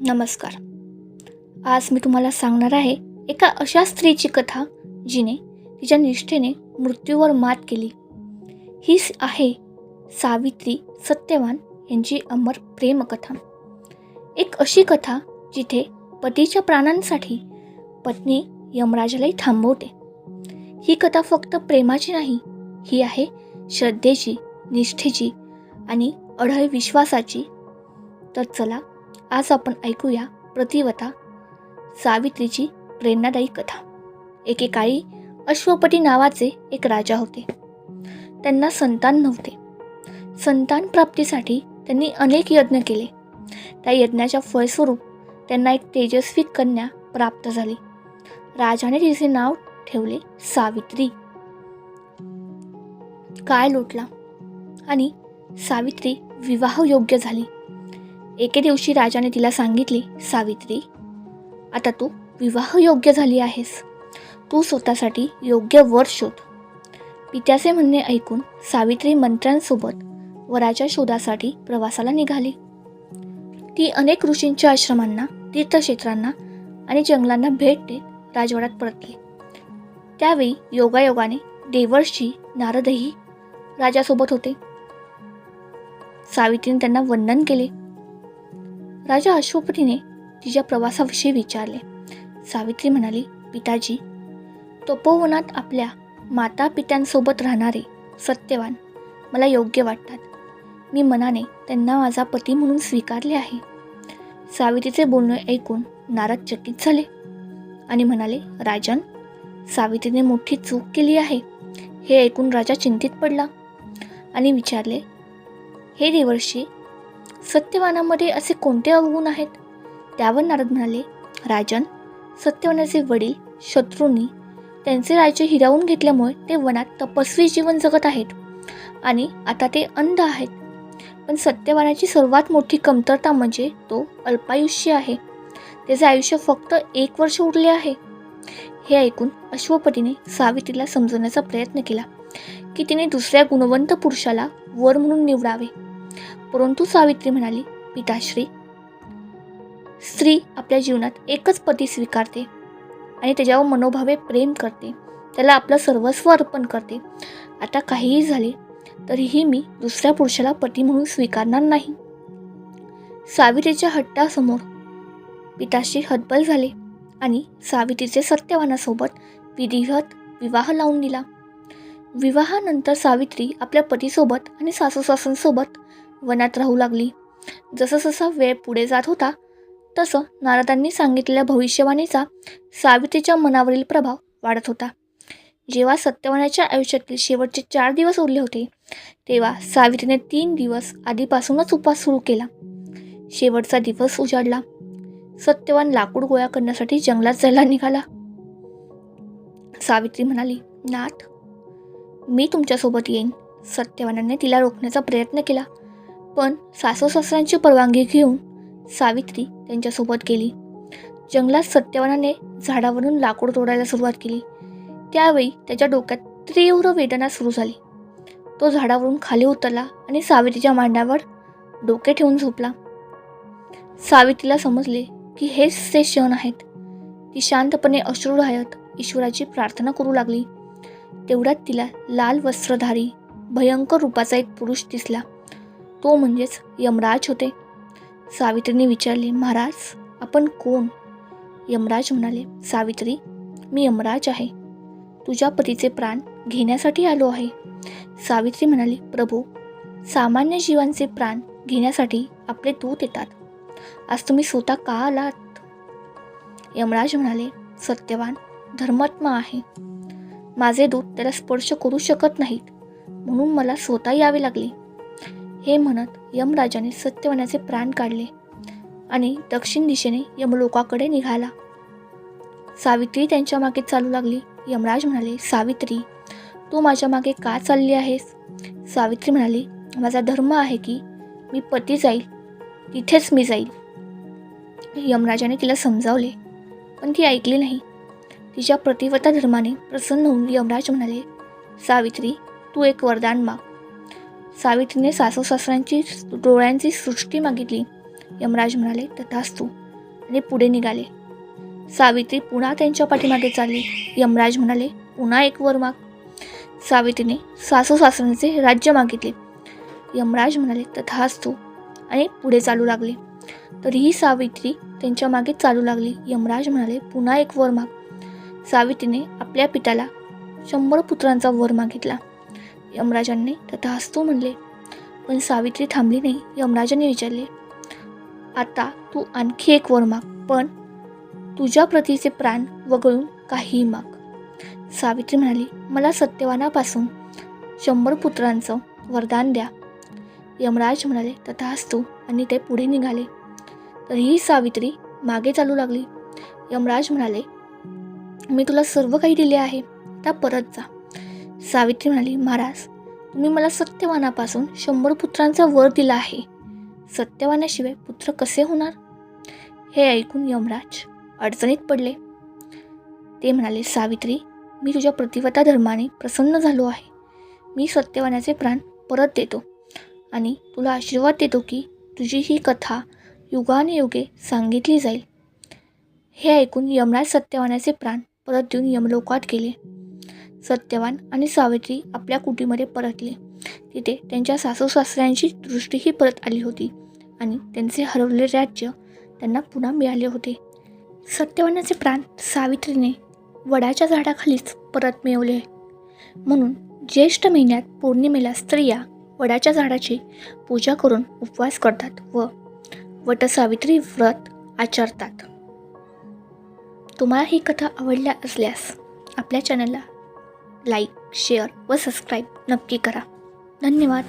नमस्कार. आज मी तुम्हाला सांगणार आहे एका अशा स्त्रीची कथा जिने तिच्या निष्ठेने मृत्यूवर मात केली. ही आहे सावित्री सत्यवान यांची अमर प्रेमकथा. एक अशी कथा जिथे पतीच्या प्राणांसाठी पत्नी यमराजालाही थांबवते. ही कथा फक्त प्रेमाची नाही ही आहे श्रद्धेची निष्ठेची आणि अढळ विश्वासाची. तर चला आज आपण ऐकूया प्रतिवता सावित्रीची प्रेरणादायी कथा. एकेकाळी अश्वपती नावाचे एक राजा होते. त्यांना संतान नव्हते. संतान प्राप्तीसाठी त्यांनी अनेक यज्ञ केले. त्या यज्ञाच्या फळस्वरूप त्यांना एक तेजस्वी कन्या प्राप्त झाली. राजाने तिचे नाव ठेवले सावित्री. काळ लोटला आणि सावित्री विवाहयोग्य झाली. एके दिवशी राजाने तिला सांगितले सावित्री आता तू विवाहयोग्य झाली आहेस. तू स्वतःसाठी योग्य वर शोध. पित्याचे म्हणणे ऐकून सावित्री मंत्र्यांसोबत वराच्या शोधासाठी प्रवासाला निघाली. ती अनेक ऋषींच्या आश्रमांना तीर्थक्षेत्रांना आणि जंगलांना भेट देत राजवाड्यात परतली. त्यावेळी योगायोगाने देवर्षी नारदही राजासोबत होते. सावित्रीने त्यांना वंदन केले. राजा अश्वपतीने तिच्या प्रवासाविषयी विचारले. सावित्री म्हणाली पिताजी तपोवनात आपल्या माता पित्यांसोबत राहणारे सत्यवान मला योग्य वाटतात. मी मनाने त्यांना माझा पती म्हणून स्वीकारले आहे. सावित्रीचे बोलणे ऐकून नारद चकित झाले आणि म्हणाले राजन सावित्रीने मोठी चूक केली आहे. हे ऐकून राजा चिंतित पडला आणि विचारले हे देवर्षी सत्यवानामध्ये असे कोणते अवगुण आहेत? त्यावर नारद म्हणाले राजन सत्यवानाचे वडील शत्रूंनी त्यांचे राज्य हिरावून घेतल्यामुळे ते वनात तपस्वी जीवन जगत आहेत आणि आता ते अंध आहेत. पण सत्यवानाची सर्वात मोठी कमतरता म्हणजे तो अल्पायुष्य आहे. त्याचे आयुष्य फक्त एक वर्ष उरले आहे. हे ऐकून अश्वपतीने सावित्रीला समजवण्याचा प्रयत्न केला की तिने दुसऱ्या गुणवंत पुरुषाला वर म्हणून निवडावे. परंतु सावित्री म्हणाली पिताश्री स्त्री आपल्या जीवनात एकच पती स्वीकारते आणि त्याच्यावर मनोभावे प्रेम करते. त्याला आपलं सर्वस्व अर्पण करते. आता काहीही झाले तरीही मी दुसऱ्या पुरुषाला पती म्हणून स्वीकारणार नाही. सावित्रीच्या हट्टासमोर पिताश्री हतबल झाले आणि सावित्रीचे सत्यवानासोबत विधिवत विवाह लावून दिला. विवाहानंतर सावित्री आपल्या पतीसोबत आणि सासू सासूंसोबत वनात राहू लागली. जसं जसा वेळ पुढे जात होता तसं नारदांनी सांगितलेल्या भविष्यवाणीचा सावित्रीच्या मनावरील प्रभाव वाढत होता. जेव्हा सत्यवानाच्या आयुष्यातील शेवटचे चार दिवस उरले होते तेव्हा सावित्रीने तीन दिवस आधीपासूनच उपवास सुरू केला. शेवटचा दिवस उजाडला. सत्यवान लाकूड गोळा करण्यासाठी जंगलात जायला निघाला. सावित्री म्हणाली नाथ मी तुमच्यासोबत येईन. सत्यवानाने तिला रोखण्याचा प्रयत्न केला. पण सासू सासऱ्यांची परवानगी घेऊन सावित्री त्यांच्यासोबत गेली. जंगलात सत्यवानाने झाडावरून लाकूड तोडायला सुरुवात केली. त्यावेळी त्याच्या डोक्यात तीव्र वेदना सुरू झाली. तो झाडावरून खाली उतरला आणि सावित्रीच्या मांड्यावर डोके ठेवून झोपला. सावित्रीला समजले की हेच ते क्षण आहेत. ती शांतपणे अश्रू राहत ईश्वराची प्रार्थना करू लागली. तेवढ्यात तिला लाल वस्त्रधारी भयंकर रूपाचा एक पुरुष दिसला. तो म्हणजेच यमराज होते. सावित्रीने विचारले महाराज आपण कोण? यमराज म्हणाले सावित्री मी यमराज आहे. तुझ्या पतीचे प्राण घेण्यासाठी आलो आहे. सावित्री म्हणाली प्रभू सामान्य जीवांचे प्राण घेण्यासाठी आपले दूत येतात. आज तुम्ही स्वतः का आलात? यमराज म्हणाले सत्यवान धर्मात्मा आहे. माझे दूत त्याला स्पर्श करू शकत नाहीत. म्हणून मला स्वतः यावे लागले. हे म्हणत यमराजाने सत्यवनाचे प्राण काढले आणि दक्षिण दिशेने यमलोकाकडे निघाला. सावित्री त्यांच्या मागे चालू लागली. यमराज म्हणाले सावित्री तू माझ्या मागे का चालली आहेस? सावित्री म्हणाली माझा धर्म आहे की मी पती जाईल तिथेच मी जाईल. यमराजाने तिला समजावले पण ती ऐकली नाही. तिच्या प्रतिवता धर्माने प्रसन्न होऊन यमराज म्हणाले सावित्री तू एक वरदान माग. सावित्रीने सासू सासऱ्यांची डोळ्यांची सृष्टी मागितली. यमराज म्हणाले तथास्तू आणि पुढे निघाले. सावित्री पुन्हा त्यांच्या पाठीमागे चालली. यमराज म्हणाले पुन्हा एक वर माग. सावित्रीने सासू सासऱ्यांचे राज्य मागितले. यमराज म्हणाले तथास्तू आणि पुढे चालू लागले. तरीही सावित्री त्यांच्या मागे चालू लागली. यमराज म्हणाले पुन्हा एक वर माग. सावित्रीने आपल्या पित्याला शंभर पुत्रांचा वर मागितला. यमराजांनी तथास्तू म्हणले पण सावित्री थांबली नाही यमराजाने विचारले. आता तू आणखी एक वर माग पण तुझ्या प्रतीचे प्राण वगळून काहीही माग. सावित्री म्हणाली मला सत्यवानापासून शंभर पुत्रांचं वरदान द्या. यमराज म्हणाले तथास्तू. आणि ते पुढे निघाले. तरीही सावित्री मागे चालू लागली. यमराज म्हणाले मी तुला सर्व काही दिले आहे आता परत जा. सावित्री म्हणाली महाराज तुम्ही मला सत्यवानापासून शंभर पुत्रांचा वर दिला आहे. सत्यवानाशिवाय पुत्र कसे होणार? हे ऐकून यमराज अडचणीत पडले. ते म्हणाले सावित्री मी तुझ्या प्रतिवता धर्माने प्रसन्न झालो आहे. मी सत्यवानाचे प्राण परत देतो आणि तुला आशीर्वाद देतो की तुझी ही कथा युगाने युगे सांगितली जाईल. हे ऐकून यमराज सत्यवानाचे प्राण परत देऊन यमलोकात गेले. सत्यवान आणि सावित्री आपल्या कुटीमध्ये परतले. तिथे त्यांच्या सासू सासऱ्यांची दृष्टीही परत आली होती आणि त्यांचे हरवले राज्य त्यांना पुन्हा मिळाले होते. सत्यवानाचे प्राण सावित्रीने वडाच्या झाडाखालीच परत मिळवले. म्हणून ज्येष्ठ महिन्यात पौर्णिमेला स्त्रिया वडाच्या झाडाची पूजा करून उपवास करतात व वटसावित्री व्रत आचरतात. तुम्हाला ही कथा आवडल्या असल्यास आपल्या चॅनलला लाईक शेअर व सबस्क्राईब नक्की करा. धन्यवाद.